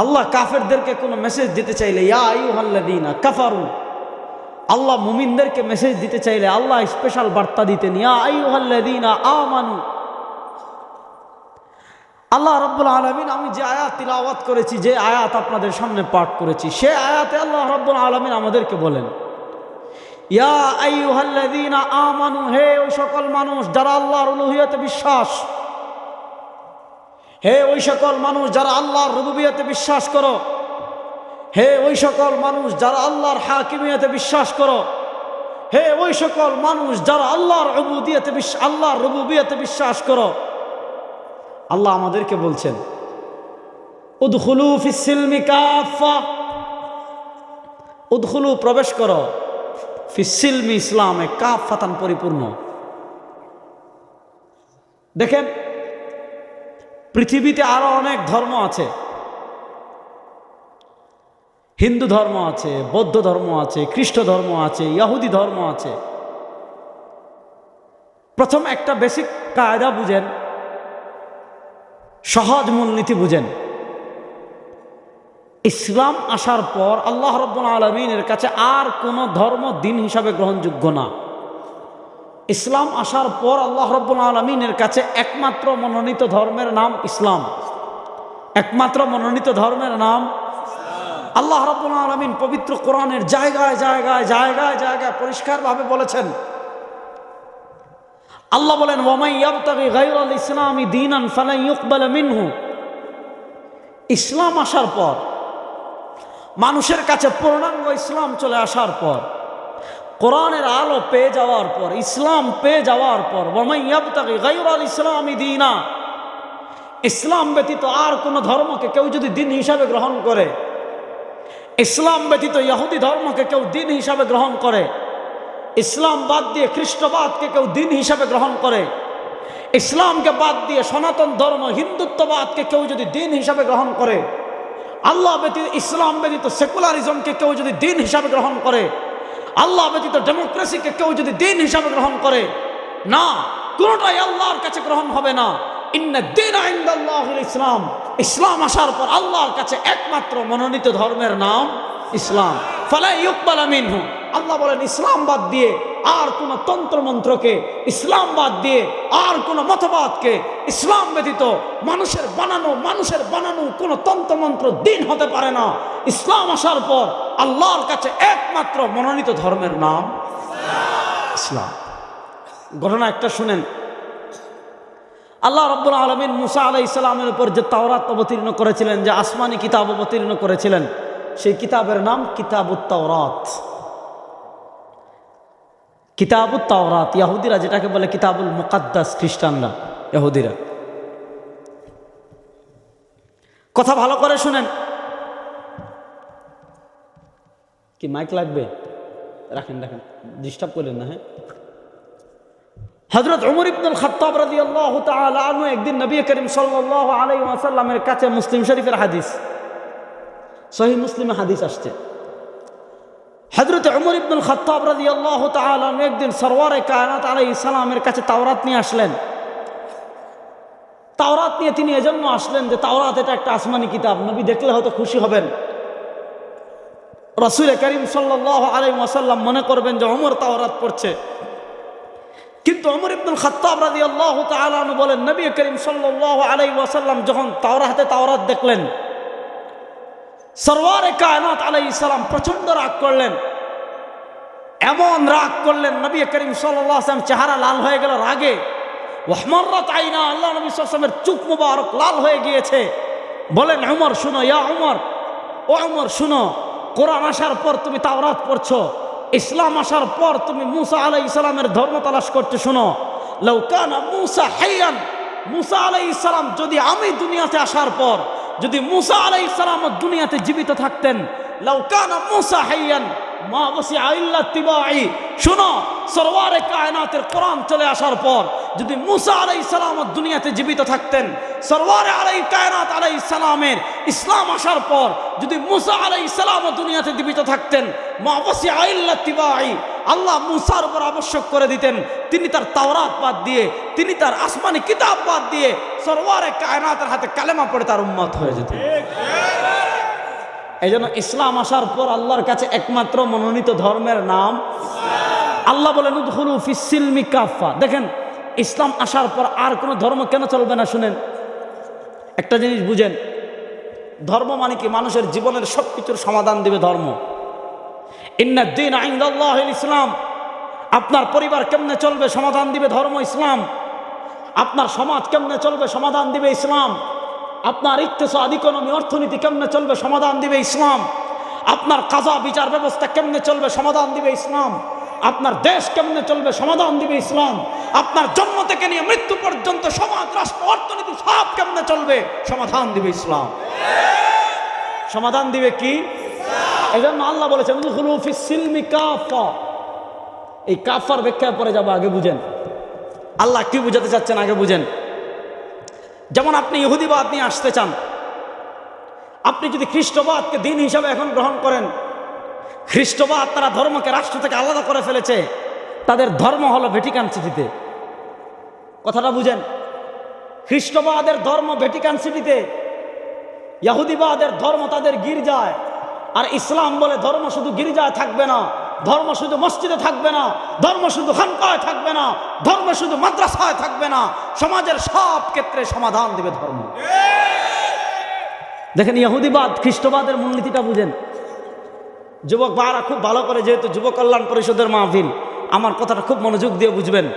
আল্লাহ কাফেরদেরকে কোনো মেসেজ দিতে চাইলে, ইয়া আইয়ুহাল্লাযীনা কাফারু। আল্লাহ মুমিনদেরকে মেসেজ দিতে চাইলে, আল্লাহ স্পেশাল বার্তা দিতেন, ইয়া আইয়ুহাল্লাযীনা আমানু। আল্লাহ রব্বুল আলমিন, আমি যে আয়াত তিলাওয়াত করেছি, যে আয়াত আপনাদের সামনে পাঠ করেছি, সে আয়াতে আল্লাহ রব্বুল আলমিন আমাদেরকে বলেন, ইয়া আইয়ুহাল্লাযীনা আমানু, হে ও সকল মানুষ, যারা আল্লাহর উলুহিয়তে বিশ্বাস হে ওই সকল মানুষ যারা আল্লাহর রুবুবিয়তে বিশ্বাস করো। হে ওই সকল মানুষ যারা আল্লাহর হাকিমিয়তে বিশ্বাস করো। হে ওই সকল মানুষ যারা আল্লাহর রবুদিয়তে বিশ্বাস আল্লাহর রবুবিয়তে বিশ্বাস করো। আল্লাহ আমাদেরকে বলছেন, উদখুলু ফিসিলমি কাফা উদখুলু প্রবেশ করো। ফিসিলমি ইসলামে কাফাতান পরিপূর্ণ। দেখেন পৃথিবীতে আরও অনেক ধর্ম আছে। হিন্দু ধর্ম আছে, বৌদ্ধ ধর্ম আছে, খ্রিস্ট ধর্ম আছে ইয়াহুদি ধর্ম আছে। প্রথম একটা বেসিক কায়দা বুঝেন, সহজ মূলনীতি বুঝেন। ইসলাম আসার পর আল্লাহ রব্বুল আলমিনের কাছে আর কোনো ধর্ম দিন হিসাবে গ্রহণযোগ্য না। ইসলাম আসার পর আল্লাহ রব্বুল আলমিনের কাছে একমাত্র মনোনীত ধর্মের নাম ইসলাম। একমাত্র মনোনীত ধর্মের নাম আল্লাহ রব্বুল আলমিন পবিত্র কোরআনের জায়গায় জায়গায় জায়গায় জায়গায় পরিষ্কারভাবে বলেছেন, আল্লাহ বলেন ইসলামি ফালাই ইউকবাল মিনহু। ইসলাম আসার পর, মানুষের কাছে পূর্ণাঙ্গ ইসলাম চলে আসার পর কোরআনের আলো পেয়ে যাওয়ার পর, ইসলাম পেয়ে যাওয়ার পর, ওয়ামাই ইয়াবতাগি গায়রাল ইসলামি দীনা। ইসলাম ব্যতীত আর কোনো ধর্মকে কেউ যদি দিন হিসাবে গ্রহণ করে, ইসলাম ব্যতীত ইহুদি ধর্মকে কেউ দিন হিসাবে গ্রহণ করে, ইসলাম বাদ দিয়ে খ্রিস্টবাদকে কেউ দিন হিসাবে গ্রহণ করে, ইসলামকে বাদ দিয়ে সনাতন ধর্ম, হিন্দুত্ববাদকে কেউ যদি দিন হিসাবে গ্রহণ করে, আল্লাহ ব্যতীত, ইসলাম ব্যতীত সেকুলারিজমকে কেউ যদি দিন হিসাবে গ্রহণ করে আল্লাহ ব্যতীত ডেমোক্রেসিকে কেউ যদি দিন হিসাবে গ্রহণ করে, না, কোনটাই আল্লাহর কাছে গ্রহণ হবে না। ইসলাম। ইসলাম আসার পর আল্লাহর কাছে একমাত্র মনোনীত ধর্মের নাম ইসলাম। ফলে ইকবাল মিনহু। আল্লাহ বলেন, ইসলাম বাদ দিয়ে আর কোন তন্ত্রমন্ত্রকে ইসলাম বাদ দিয়ে, আর কোন মতবাদকে ইসলাম ব্যতীত মানুষের বানানো মানুষের বানানো কোন তন্ত্রমন্ত্র দিন হতে পারে না। ইসলাম আসার পর আল্লাহর কাছে একমাত্র মনোনীত ধর্মের নাম ইসলাম। ঘটনা একটা শুনেন। আল্লাহ রব্বুল আলমিন মুসা আলাই ইসলামের উপর যে তাওরাত অবতীর্ণ করেছিলেন, যে আসমানি কিতাব অবতীর্ণ করেছিলেন, সেই কিতাবের নাম কিতাবুত তাওরাত। কিতাবুত তাওরাত, ইয়াহুদিরা যেটাকে বলে কিতাবুল মুকাদ্দাস, খ্রিস্টানরা, ইয়াহুদিরা। কথা ভালো করে শুনেন। কি মাইক লাগবে? রাখেন রাখেন। ডিস্টার্ব করেন না হ্যাঁ? হজরত উমর ইবনুল খত্তাব রাদিয়াল্লাহু তাআলা আনহু একদিন নবী করিম সাল্লাল্লাহু আলাইহি ওয়াসাল্লামের কাছে মুসলিম শরীফের হাদিস সহি মুসলিমে হাদিস আসছে। হজরত উমর ইবনুল খত্তাব রাদিয়াল্লাহু তাআলা আনহু একদিন সরওয়ারে কায়নাত আলাই সালামের কাছে তাওরাত নিয়ে আসলেন। তাওরাত নিয়ে তিনি এজন্য আসলেন যে তাওরাত এটা একটা আসমানি কিতাব, নবী দেখলে হয়তো খুশি হবেন। রসুল করিম সাল্লাল্লাহু আলাই ওয়াসাল্লাম মনে করবেন যে ওমর তাওরাত পড়ছে। কিন্তু অমর ইবনুল খাত্তাব রাদিয়াল্লাহু তাআলা আনহু বলেন, নবী করিম সাল্লাল্লাহু আলাইহি ওয়াসাল্লাম যখন তাওরাতে তাওরাত দেখলেন, সরওয়ারে কায়নাত আলাই সালাম প্রচণ্ড রাগ করলেন। এমন রাগ করলেন নবী করিম ওয়াসাল্লাম, চেহারা লাল হয়ে গেল রাগে। ওয়াহমাররাত আইনা, আল্লাহ নবী আলাইহি ওয়াসাল্লামের মুবারক লাল হয়ে গিয়েছে। বলেন, উমর, শুনো, ইয়া উমর, ও উমর, শুনো, কোরআন আসার পর তুমি তাওরাত পড়ছো, ইসলাম আসার পর তুমি মুসা আলাই ইসলামের ধর্ম তালাশ করতে শোনো। লৌকানা মুসা হাইয়ান, মুসা আলাই ইসলাম যদি আমি দুনিয়াতে আসার পর, যদি মুসা আলাই ইসলাম দুনিয়াতে জীবিত থাকতেন লৌকানা মুসা হাইয়ান আইল্লা চলে আসার পর যদি মুসা দুনিয়াতে জীবিত থাকতেন আলাই সালামের ইসলাম আসার পর যদি মুসা দুনিয়াতে জীবিত থাকতেন মা আইল্লা আল্লাহ মুসার উপর আবশ্যক করে দিতেন, তিনি তার তাওরাত বাদ দিয়ে, তিনি তার আসমানি কিতাব বাদ দিয়ে সরওয়ারে কায়নাতের হাতে কালেমা পড়ে তার উম্মত হয়ে যেতেন। এই জন্য ইসলাম আসার পর আল্লাহর কাছে একমাত্র মনোনীত ধর্মের নাম আল্লাহ বলেন উদহুলু ফিসিলমি কাফা দেখেন, ইসলাম আসার পর আর কোনো ধর্ম কেন চলবে না শুনেন। একটা জিনিস বুঝেন, ধর্ম মানে কি? মানুষের জীবনের সব কিছুর সমাধান দিবে ধর্ম। ইন্নাদ্দিন আইন্দাল্লাহ ইসলাম। আপনার পরিবার কেমনে চলবে সমাধান দিবে ধর্ম ইসলাম? আপনার সমাজ কেমনে চলবে সমাধান দিবে ইসলাম? আপনার ইকতেসাদ ইকোনমি, অর্থনীতি কেমনে চলবে সমাধান দিবে ইসলাম? আপনার কাজা বিচার ব্যবস্থা কেমনে চলবে সমাধান দিবে ইসলাম? আপনার দেশ কেমনে চলবে সমাধান দিবে ইসলাম? আপনার জন্ম থেকে নিয়ে মৃত্যু পর্যন্ত সমাজ, রাষ্ট্র, অর্থনীতি সব কেমনে চলবে সমাধান দিবে ইসলাম? সমাধান দিবে কি? এই জন্য আল্লাহ বলেছেন এই কাফার ব্যাখ্যা পরে যাব, আগে বুঝেন। আল্লাহ কি বুঝাতে চাচ্ছেন? আগে বুঝেন। যেমন আপনি ইহুদিবাদ নিয়ে আসতে চান, আপনি যদি খ্রিস্টবাদকে দিন হিসাবে এখন গ্রহণ করেন, খ্রিস্টবাদ তারা ধর্মকে রাষ্ট্র থেকে আলাদা করে ফেলেছে, তাদের ধর্ম হলো ভেটিকান সিটিতে। কথাটা বুঝেন, খ্রিস্টবাদের ধর্ম ভেটিকান সিটিতে ইয়াহুদিবাদের ধর্ম তাদের গির্জায়, আর ইসলাম বলে ধর্ম শুধু গির্জায় থাকবে না ধর্ম শুধু মসজিদে থাকবে না, ধর্ম শুধু খানকায় থাকবে না, ধর্ম শুধু মাদ্রাসায় থাকবে না, সমাজের সব ক্ষেত্রে সমাধান দেবে ধর্ম। দেখেন ইহুদিবাদ, খ্রিস্টবাদের মূলনীতিটা বুঝেন। যুবক ভাইরা খুব ভালো করে, যেহেতু যুব কল্যাণ পরিষদের মাহফিল, আমার কথাটা খুব মনোযোগ দিয়ে বুঝবেন।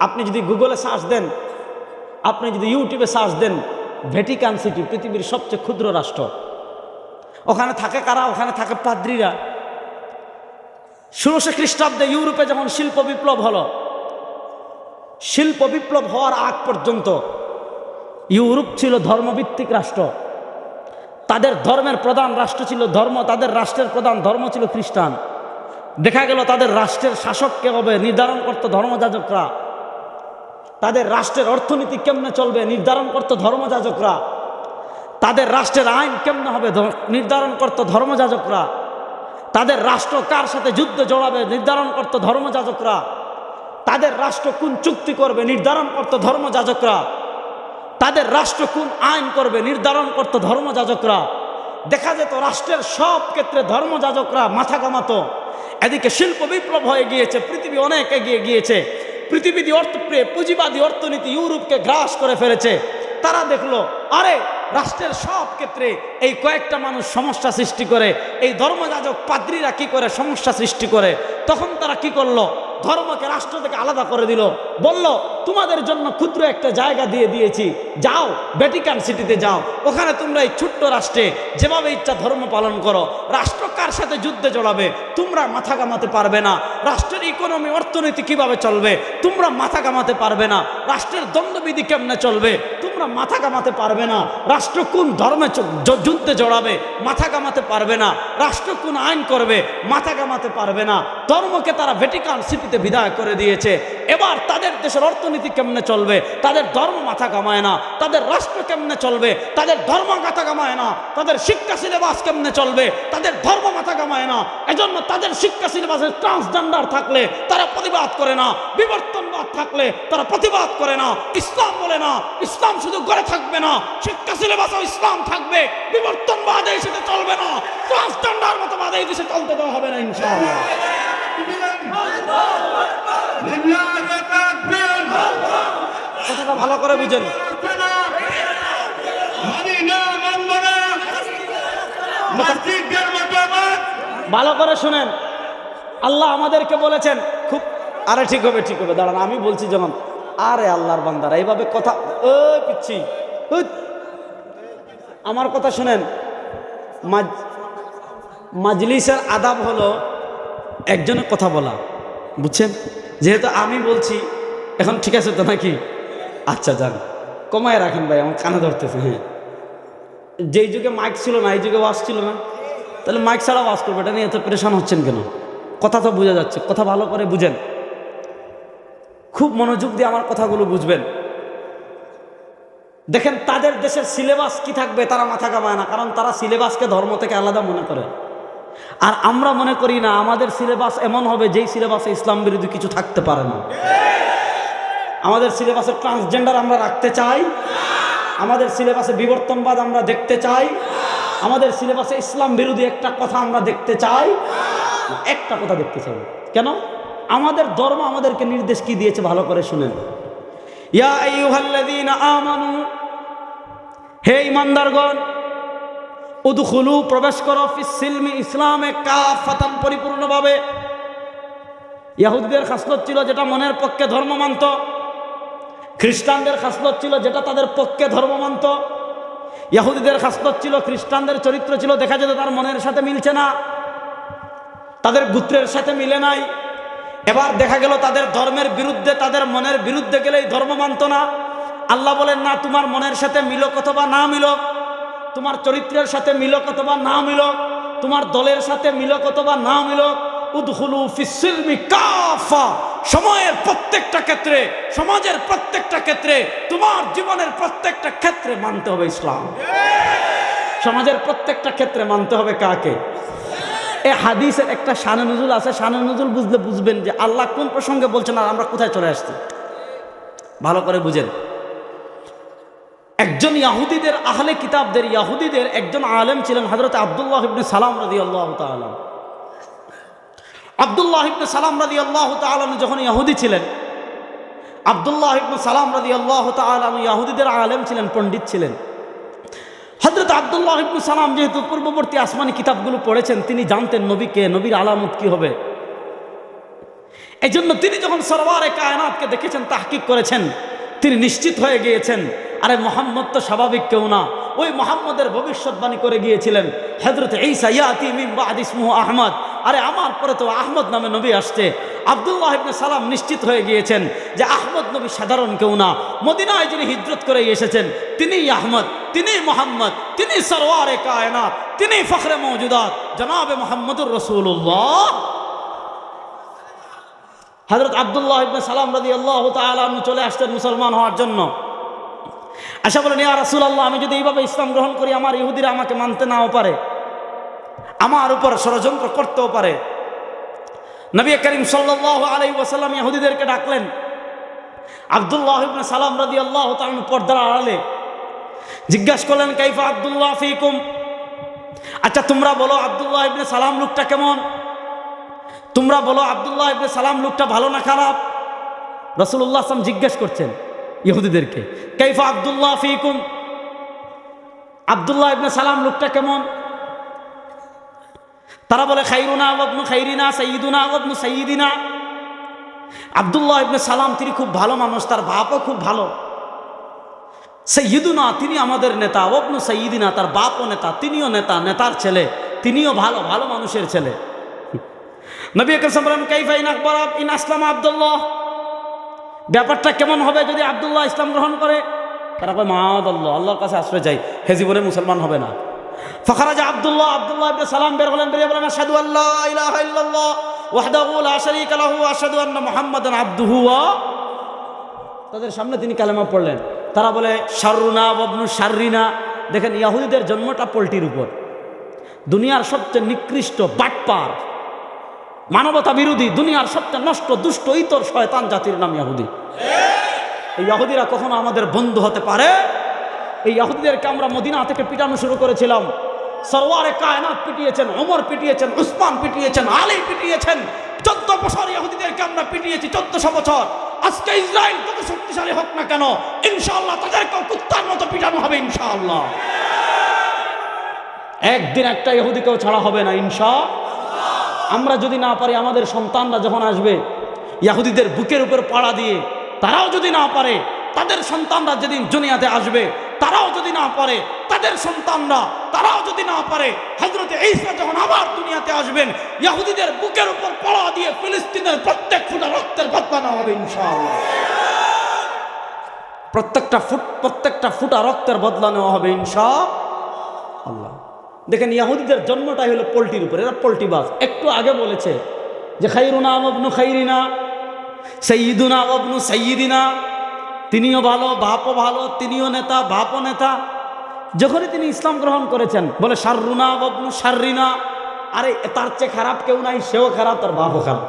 আপনি যদি গুগলে সার্চ দেন, আপনি যদি ইউটিউবে সার্চ দেন, ভ্যাটিকান সিটি, পৃথিবীর সবচেয়ে ক্ষুদ্র রাষ্ট্র। ওখানে থাকে কারা? ওখানে থাকে পাদ্রীরা। ষোলোশো খ্রিস্টাব্দে ইউরোপে যখন শিল্প বিপ্লব হলো, শিল্প বিপ্লব হওয়ার আগ পর্যন্ত ইউরোপ ছিল ধর্মভিত্তিক রাষ্ট্র। তাদের ধর্মের প্রধান রাষ্ট্র ছিল ধর্ম, তাদের রাষ্ট্রের প্রধান ধর্ম ছিল খ্রিস্টান। দেখা গেল তাদের রাষ্ট্রের শাসক কে হবে নির্ধারণ করতো ধর্মযাজকরা। তাদের রাষ্ট্রের অর্থনীতি কেমনে চলবে নির্ধারণ করতো ধর্মযাজকরা। তাদের রাষ্ট্রের আইন কেমনে হবে নির্ধারণ করতো ধর্মযাজকরা। তাদের রাষ্ট্র কার সাথে যুদ্ধ জড়াবে নির্ধারণ করতো ধর্মযাজকরা? তাদের রাষ্ট্র কোন চুক্তি করবে নির্ধারণ করতো ধর্মযাজকরা? তাদের রাষ্ট্র কোন আইন করবে নির্ধারণ করতো ধর্মযাজকরা? দেখা যেত রাষ্ট্রের সব ক্ষেত্রে ধর্মযাজকরা মাথা কামাতো এদিকে শিল্প বিপ্লব হয়ে গিয়েছে, পৃথিবী অনেক এগিয়ে গিয়েছে। পৃথিবীতে অর্থ পুঁজিবাদী অর্থনীতি ইউরোপকে গ্রাস করে ফেলেছে। তারা দেখল, আরে রাষ্ট্রের সব ক্ষেত্রে এই কয়েকটা মানুষ সমস্যা সৃষ্টি করে, এই ধর্মযাজক পাদ্রীরা কি করে সমস্যা সৃষ্টি করে? তখন তারা কি করল? ধর্মকে রাষ্ট্র থেকে আলাদা করে দিল। বলল তোমাদের জন্য ক্ষুদ্র একটা জায়গা দিয়ে দিয়েছি। যাও ভ্যাটিকান সিটিতে যাও। ওখানে তোমরা এই ছোট্ট রাষ্ট্রে যেভাবে ইচ্ছা ধর্ম পালন করো, রাষ্ট্র কার সাথে যুদ্ধে জড়াবে, তোমরা মাথা কামাতে পারবে না। রাষ্ট্রের ইকোনমি অর্থনীতি কীভাবে চলবে, তোমরা মাথা কামাতে পারবে না। রাষ্ট্রের দ্বন্দ্ববিধি কেমনে চলবে, তোমরা মাথা কামাতে পারবে না। রাষ্ট্র কোন ধর্মে যুদ্ধে জড়াবে, মাথা কামাতে পারবে না। রাষ্ট্র কোন আইন করবে, মাথা কামাতে পারবে না। ধর্মকে তারা ভ্যাটিকান সিটিতে বিদায় করে দিয়েছে। এবার তাদের দেশের অর্থনীতি কেমনে চলবে তাদের ধর্ম মাথা কামায় না তাদের রাষ্ট্র কেমনে চলবে তাদের ধর্ম মাথা কামায় না তাদের শিক্ষা সিলেবাস কেমনে চলবে তাদের ধর্ম মাথা কামায় না এজন্য তাদের শিক্ষা সিলেবাসে ট্রান্সজেন্ডার থাকলে তারা প্রতিবাদ করে না বিবর্তনবাদ থাকলে তারা প্রতিবাদ করে না ইসলাম বলে না ইসলাম শুধু গড়ে থাকবে না শিক্ষা সিলেবাসও ইসলাম থাকবে বিবর্তনবাদ এই দেশে চলবে না ট্রান্সজেন্ডার মতবাদ এই দেশে চলতে দেওয়া হবে না ইনশাআল্লাহ কথা ভালো করে বুঝেন। ভালো করে শুনেন। আল্লাহ আমাদেরকে বলেছেন, খুব, আরে ঠিক হবে ঠিক হবে, দাঁড়ান, আমি বলছি যেমন আরে আল্লাহর বান্দারা, এইভাবে কথা ও পিচ্ছি আমার কথা শুনেন মাজলিসের আদাব হলো একজনের কথা বলা, বুঝছেন? যেহেতু আমি বলছি, এখন ঠিক আছে তো নাকি? আচ্ছা যান। কমায় রাখেন ভাই, আমার কানে ধরতেছে হ্যাঁ। যেই যুগে মাইক ছিল না, এই যুগে ওয়াজ ছিল না। তাহলে মাইক ছাড়া ওয়াজ করবে, এটা নিয়ে এত পরেশান হচ্ছেন কেন? কথা তো বোঝা যাচ্ছে, কথা ভালো করে বুঝেন। খুব মনোযোগ দিয়ে আমার কথাগুলো বুঝবেন। দেখেন, তাদের দেশের সিলেবাস কি থাকবে তারা মাথা কামায় না, কারণ তারা সিলেবাসকে ধর্ম থেকে আলাদা মনে করে। আর আমরা মনে করি না, আমাদের সিলেবাস এমন হবে যেই সিলেবাসে ইসলাম বিরোধী কিছু থাকতে পারে না। আমাদের সিলেবাসে ট্রান্সজেন্ডার আমরা রাখতে চাই। আমাদের সিলেবাসে বিবর্তনবাদ আমরা দেখতে চাই। আমাদের সিলেবাসে ইসলাম বিরোধী একটা কথা আমরা দেখতে চাই। একটা কথা দেখতে চাই। কেন? আমাদের ধর্ম আমাদেরকে নির্দেশ কি দিয়েছে ভালো করে শুনেন। আমানু, হে ইমানদারগণ উদখুলু, প্রবেশ করো ফিস সিলমি ইসলামে কাফাতান পরিপূর্ণভাবে। ইহুদিদের খাসলত ছিল যেটা মনের পক্ষে ধর্ম মানত। খ্রিস্টানদের খাসলত ছিল যেটা তাদের পক্ষে ধর্ম মানত ইহুদিদের খাসলত ছিল, খ্রিস্টানদের চরিত্র ছিল, দেখা যেত তার মনের সাথে মিলছে না। তাদের গোত্রের সাথে মিলে নাই। এবার দেখা গেল তাদের ধর্মের বিরুদ্ধে, তাদের মনের বিরুদ্ধে গেলেই ধর্ম মানত না। আল্লাহ বলেন, না, তোমার মনের সাথে মিলক অথবা না মিলক তোমার চরিত্রের সাথে মিলক অথবা না মিলক তোমার দলের সাথে মিলক অথবা না মিলক উদহুলু ফিসিলমি কাফা। সময়ের প্রত্যেকটা ক্ষেত্রে, সমাজের প্রত্যেকটা ক্ষেত্রে, তোমার জীবনের প্রত্যেকটা ক্ষেত্রে মানতে হবে ইসলাম। সমাজের প্রত্যেকটা ক্ষেত্রে মানতে হবে কাকে? এ হাদিসের একটা শানে নজুল আছে, শানে নজুল বুঝলে বুঝবেন যে আল্লাহ কোন প্রসঙ্গে বলছেন আর আমরা কোথায় চলে আসছি। ভালো করে বুঝেন। একজন ইয়াহুদিদের আহলে কিতাবদের, ইয়াহুদিদের একজন আলেম ছিলেন হজরত আবদুল্লাহ ইবনে সালাম রাদি আল্লাহ তালাম আবদুল্লাহ ইবনে সালাম রাদি আল্লাহ তালাম যখন ইয়াহুদি ছিলেন, আবদুল্লাহ ইবনে সালাম রাদি আল্লাহ তালাম ইয়াহুদিদের আলেম ছিলেন, পণ্ডিত ছিলেন। হজরত আবদুল্লাহ ইবনু সালাম যেহেতু পূর্ববর্তী আসমানি কিতাবগুলো পড়েছেন, তিনি জানতেন নবীকে নবীর আলামত কি হবে। এই জন্য তিনি যখন সরওয়ারে কায়নাতকে দেখেছেন, তাহকিক করেছেন, তিনি নিশ্চিত হয়ে গিয়েছেন, আরে মোহাম্মদ তো স্বাভাবিক কেউ না। ওই মোহাম্মদের ভবিষ্যৎবাণী করে গিয়েছিলেন। হজরত ঈসা ইয়াতি মিম আহমদ। আরে আমার পরে তো আহমদ নামে নবী আসছে। আবদুল্লাহ ইবনে সালাম নিশ্চিত হয়ে গিয়েছেন যে আহমদ নবী সাধারণ কেউ না। মদিনায় যিনি হিজরত করে এসেছেন, তিনিই আহমদ তিনি মোহাম্মদ তিনি সরওয়ারে কায়নাত তিনি ফখরে মৌজুদাত জনাবে মোহাম্মদুর রসুল্লাহ হজরত আবদুল্লাহ ইবনে সালাম রাদি আল্লাহ তালু চলে আসতেন মুসলমান হওয়ার জন্য। আশা বলেন ইয়া রাসুল আল্লাহ আমি যদি এইভাবে ইসলাম গ্রহণ করি, আমার ইহুদিরা আমাকে মানতে নাও পারে। আমার উপর ষড়যন্ত্র করতেও পারে। নবী করিম সাল্লাহ আলাই ওয়াসাল্লাম ইহুদিদেরকে ডাকলেন। আবদুল্লাহ ইবনে সালাম রাদি আল্লাহ তালু পর্দার আড়ালে জিজ্ঞাসা করলেন, কাইফা আবদুল্লাহ ফিকুম? আচ্ছা তোমরা বলো আবদুল্লাহ ইবনে সালাম লোকটা কেমন? তোমরা বলো আবদুল্লাহ ইবনে সালাম লোকটা ভালো না খারাপ? রসুল্লাহ আসলাম জিজ্ঞেস করছেন ইহুদিদেরকে, কাইফা আবদুল্লাহ ফিকুম? আবদুল্লাহ ইবনে সালাম লোকটা কেমন? তারা বলে, খাইরুনা আবনু খাইরিনা সঈদুনা আবনু সঈদিনা আবদুল্লাহ ইবনে সালাম, তিনি খুব ভালো মানুষ, তার বাপও খুব ভালো। সৈয়দুনা তিনি আমাদের নেতা অবনু সঈদিনা তার বাপও নেতা, তিনিও নেতা, নেতার ছেলে, তিনিও ভালো ভালো মানুষের ছেলে। নবী আকরম কাইফা ইন আকবর ইন আসলাম আবদুল্লাহ? ব্যাপারটা কেমন হবে যদি আবদুল্লাহ ইসলাম গ্রহণ করে? তারা কয় মাদ আল্লাহ আল্লাহর কাছে আশ্রয় যাই হে জীবনে মুসলমান হবে না। ফখরাজা আব্দুল্লাহ আব্দুল্লাহ ইবনে সালাম বের হলেন বেরিয়ে বলেন আশহাদু আল্লা ইলাহা ইল্লাল্লাহ ওয়াহদাহু লা শারীকা লাহু আশহাদু আন্না মুহাম্মাদান আবদুহু ওয়া তাদের সামনে তিনি কালেমা পড়লেন। তারা বলে, শাররুনা ববনু শাররিনা। দেখেন, ইয়াহুদিদের জন্মটা পোল্টির উপর। দুনিয়ার সবচেয়ে নিকৃষ্ট বাটপার, মানবতা বিরোধী, দুনিয়ার সবচেয়ে নষ্ট, দুষ্ট, ইতর, শয়তান জাতির নাম ইয়াহুদি। ইয়াহুদিরা কখনো আমাদের বন্ধু হতে পারে এই ইয়াহুদিদেরকে আমরা মদিনা থেকে পিটানো শুরু করেছিলাম। সরওয়ারে কায়নাত পিটিয়েছেন, ওমর পিটিয়েছেন, উসমান পিটিয়েছেন, আলী পিটিয়েছেন। চোদ্দ বছর ইয়াহুদিদেরকে আমরা পিটিয়েছি, চোদ্দশো বছর। আজকে ইসরায়েল কত শক্তিশালী হোক না কেন, ইনশাআল্লাহ তাদেরকেও কুত্তার মতো পিটানো হবে ইনশাআল্লাহ। একদিন একটা ইহুদিকেও ছাড়া হবে না ইনশা। আমরা যদি না পারি, আমাদের সন্তানরা যখন আসবে, ইয়াহুদিদের বুকের উপর পাড়া দিয়ে, তারাও যদি না পারে, তাদের সন্তানরা যেদিন দুনিয়াতে আসবে তারাও যদি না পারে, তাদের সন্তানরা তারাও যদি না পারে হজরতে ঈসা যখন আবার দুনিয়াতে আসবেন ইয়াহুদিদের বুকের উপর পাড়া দিয়ে ফিলিস্তিনের প্রত্যেক ফুটা রক্তের বদলা নেওয়া হবে ইনশাআল্লাহ। প্রত্যেকটা ফুট, প্রত্যেকটা ফুটা রক্তের বদলা নেওয়া হবে ইনশা আল্লাহ দেখেন ইয়াহুদিদের জন্মটাই হলো পোলট্রির উপরে, এরা পোলট্রি বাস। একটু আগে বলেছে যে, খাইরুনা অবনু খাইরিনা সঈদুনা অবনু সঈদিনা তিনিও ভালো, বাপও ভালো, তিনিও নেতা, বাপও নেতা। যখনই তিনি ইসলাম গ্রহণ করেছেন, বলে সাররুনা ববনু সাররিনা আরে, তার চেয়ে খারাপ কেউ নাই, সেও খারাপ, তার বাপও খারাপ।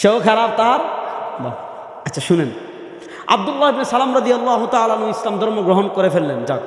সেও খারাপ, তার আচ্ছা শুনেন। আবদুল্লাহ সালাম রাজি আল্লাহ তালু ইসলাম ধর্ম গ্রহণ করে ফেললেন, যাক।